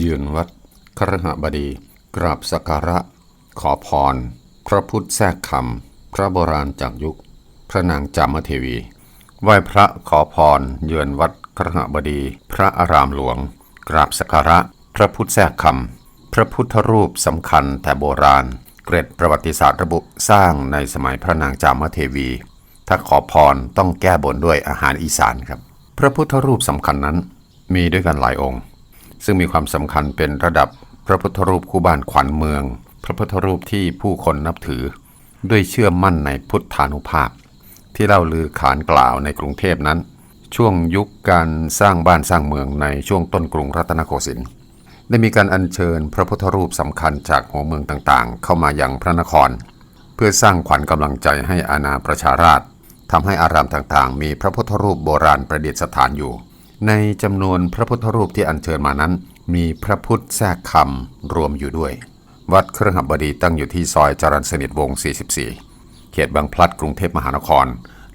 ยืนวัดครหบดี กราบสักการะ ขอพร พระพุทธแทรกคำพระโบราณจากยุค พระนางจามเทวี ไหว้พระขอพร เยือนวัดครหบดี พระอารามหลวง กราบสักการะ พระพุทธแทรกคำพระพุทธรูปสำคัญแต่โบราณ เกร็ดประวัติศาสตร์ระบุสร้างในสมัยพระนางจามเทวี ถ้าขอพรต้องแก้บนด้วยอาหารอีสานครับ พระพุทธรูปสำคัญนั้นมีด้วยกันหลายองค์ ซึ่งมีความสำคัญเป็นระดับพระพุทธรูปคู่บ้านขวัญเมือง พระพุทธรูปที่ผู้คนนับถือ ด้วยเชื่อมั่นในพุทธานุภาพ ที่เล่าลือขานกล่าวในกรุงเทพนั้น ช่วงยุคการสร้างบ้านสร้างเมืองในช่วงต้นกรุงรัตนโกสินทร์ได้มีการอัญเชิญพระพุทธรูปสำคัญจากหัวเมืองต่างๆ เข้ามายังพระนคร เพื่อสร้างขวัญกำลังใจให้อาณาประชาราษฎร์ทำให้อารามต่างๆ มีพระพุทธรูปโบราณประดิษฐานอยู่ ในจำนวนพระพุทธรูปที่อัญเชิญมานั้น มีพระพุทธแทรกคำรวมอยู่ด้วย วัดเครือหบดีตั้งอยู่ที่ซอยจรัญสนิทวงศ์44 เขตบางพลัดกรุงเทพมหานคร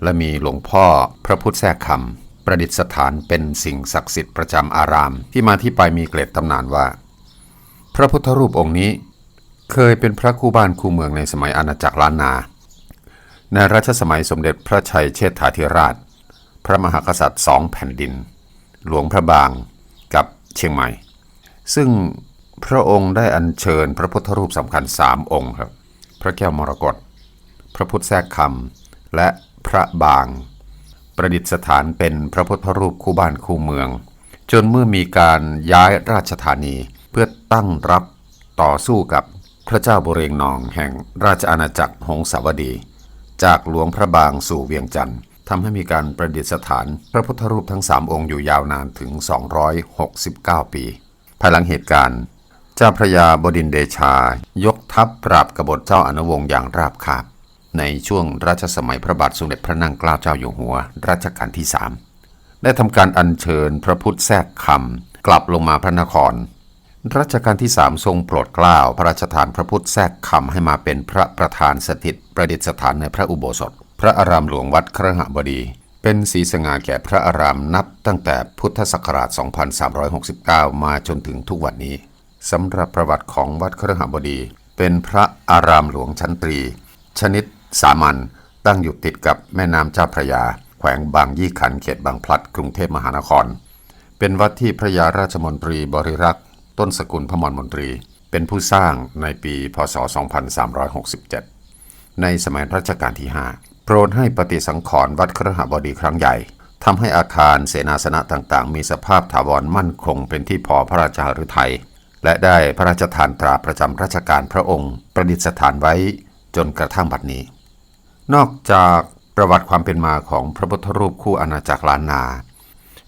และมีหลวงพ่อพระพุทธแทรกคำประดิษฐานเป็นสิ่งศักดิ์สิทธิ์ประจำอาราม ที่มาที่ไปมีเกล็ดตำนานว่า พระพุทธรูปองค์นี้ เคยเป็นพระคู่บ้านคู่เมืองในสมัยอาณาจักรล้านนาในรัชสมัยสมเด็จพระชัยเชษฐาธิราช พระมหากษัตริย์สองแผ่นดิน หลวงพระบางกับเชียงใหม่ ซึ่งพระองค์ได้อัญเชิญพระพุทธรูปสำคัญสามองค์ครับ พระแก้วมรกต พระพุทธแทรกคำและพระบาง ประดิษฐานเป็นพระพุทธรูปคู่บ้านคู่เมือง จนเมื่อมีการย้ายราชธานีเพื่อตั้งรับต่อสู้กับพระเจ้าบุเรงนองแห่งราชอาณาจักรหงสาวดี จากหลวงพระบางสู่เวียงจันทร์ ทำให้มีการประดิษฐาน พระพุทธรูปทั้งสามองค์อยู่ยาวนานถึง 269 ปี ภายหลังเหตุการณ์ เจ้าพระยาบดินเดชา ยกทัพปราบกบฏเจ้าอนุวงศ์อย่างราบคาบ ในช่วงรัชสมัยพระบาทสมเด็จพระนั่งเกล้าเจ้าอยู่หัว รัชกาลที่สามได้ทำการอัญเชิญพระพุทธแทรกคำกลับลงมาพระนครรัชกาลที่สามทรงโปรดเกล้าพระราชทานพระพุทธแทรกคำให้มาเป็นพระประธานสถิตประดิษฐานในพระอุโบสถ พระอารามหลวงวัดครหบดี เป็นสีสง่าแก่พระอารามนับตั้งแต่พุทธศักราช 2369 มาจนถึงทุกวันนี้สำหรับประวัติของวัดครหบดี เป็นพระอารามหลวงชั้นตรี ชนิดสามัญตั้งอยู่ติดกับแม่น้ำเจ้าพระยา แขวงบางยี่ขันเขตบางพลัดกรุงเทพมหานคร เป็นวัดที่พระยาราชมนตรีบริรักษ์ ต้นสกุลพระมรมนตรี เป็นผู้สร้างในปีพศ 2367 ในสมัยรัชกาลที่ 5 โปรดให้ปฏิสังขรณ์วัดครหบดีครั้งใหญ่ทำให้อาคารเสนาสนะต่างๆ มีสภาพถาวรมั่นคงเป็นที่พอพระราชหฤทัยและได้พระราชทานตราประจำราชการพระองค์ ประดิษฐานไว้จนกระทั่งบัดนี้ นอกจากประวัติความเป็นมาของพระพุทธรูปคู่อาณาจักรล้านนา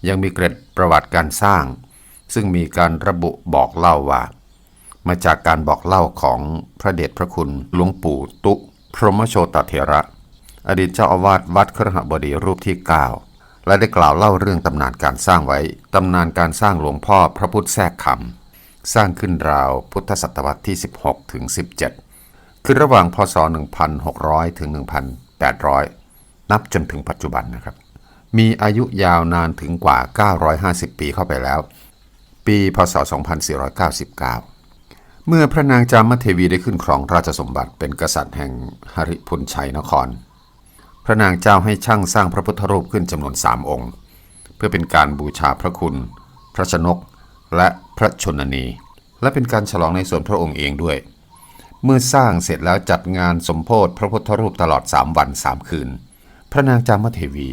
ยังมีเกร็ดประวัติการสร้าง ซึ่งมีการระบุบอกเล่าว่า มาจากการบอกเล่าของพระเดชพระคุณหลวงปู่ตุ พรหมโชตเถระ อดีตเจ้าอาวาสวัดครหบดีรูปที่ 9 และได้กล่าวเล่าเรื่องตำนานการสร้างไว้ ตำนานการสร้างหลวงพ่อพระพุทธแทรกคำสร้างขึ้นราวพุทธศตวรรษที่ 16 ถึง 17 คือระหว่างพศ 1600 ถึง 1800 นับจนถึงปัจจุบันนะครับ มีอายุยาวนานถึงกว่า 950 ปีเข้าไปแล้ว ปีพศ 2499เมื่อพระนางจามเทวีได้ขึ้นครองราชสมบัติเป็นกษัตริย์แห่งหริพุนชัยนคร พระนางเจ้าให้ช่างสร้างพระพุทธรูปขึ้นจำนวนสามองค์ เพื่อเป็นการบูชาพระคุณ พระชนก และพระชนนี และเป็นการฉลองในส่วนพระองค์เองด้วย เมื่อสร้างเสร็จแล้วจัดงานสมโพธิพระพุทธรูปตลอดสามวันสามคืน พระนางจามเทวี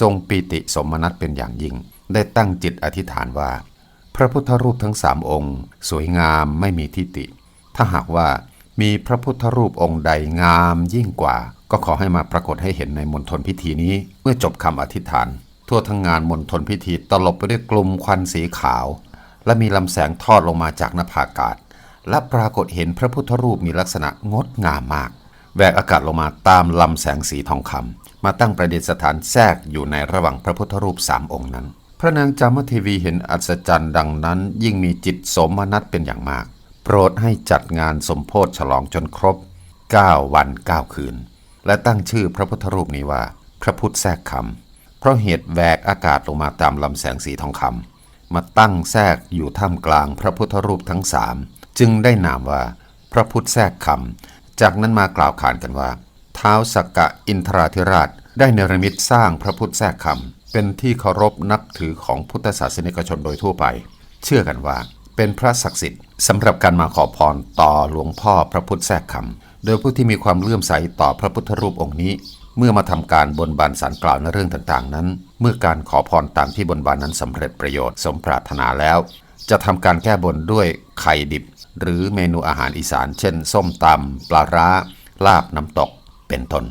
ทรงปีติสมนัตเป็นอย่างยิ่ง ได้ตั้งจิตอธิษฐานว่า พระพุทธรูปทั้งสามองค์ สวยงามไม่มีทิฏฐิถ้าหากว่า มีพระพุทธรูปองค์ใดงามยิ่งกว่า ก็ขอให้มาปรากฏให้เห็นในมณฑลพิธีนี้ เมื่อจบคำอธิษฐาน ทั่วทั้งงานมณฑลพิธีตลบไปด้วยกลุ่มควันสีขาว และมีลำแสงทอดลงมาจากหน้าผากาศ และปรากฏเห็นพระพุทธรูปมีลักษณะงดงามมากแหวกอากาศลงมาตามลำแสงสีทองคำมาตั้งประดิษฐานแทรกอยู่ในระหว่างพระพุทธรูปสามองค์นั้น พระนางจามเทวีเห็นอัศจรรย์ดังนั้น ยิ่งมีจิตสมนัตเป็นอย่างมาก โปรดให้จัดงานสมโพธิฉลองจนครบ 9 วัน 9 คืน และตั้งชื่อพระพุทธรูปนี้ว่า พระพุทธแทรกคำเพราะเหตุแหวกอากาศลงมาตามลำแสงสีทองคำมาตั้งแทรกอยู่ท่ามกลางพระพุทธรูปทั้งสามจึงได้นามว่า พระพุทธแทรกคำจากนั้นมากล่าวขานกันว่าท้าวสักกะอินทราธิราช ได้เนรมิตสร้างพระพุทธแทรกคำเป็นที่เคารพนับถือของพุทธศาสนิกชนโดยทั่วไป เชื่อกันว่า เป็นพระศักดิ์สิทธิ์สำหรับการมาขอพรต่อหลวงพ่อพระพุทธแทรกคำโดยผู้ที่มีความเลื่อมใสต่อพระพุทธรูปองค์นี้ เมื่อมาทำการบนบานสารกล่าวในเรื่องต่างๆ นั้น เมื่อการขอพรตามที่บนบานนั้นสำเร็จประโยชน์สมปรารถนาแล้ว จะทำการแก้บนด้วยไข่ดิบ หรือเมนูอาหารอีสาน เช่น ส้มตำปลาร้า ลาบน้ำตก เป็นต้น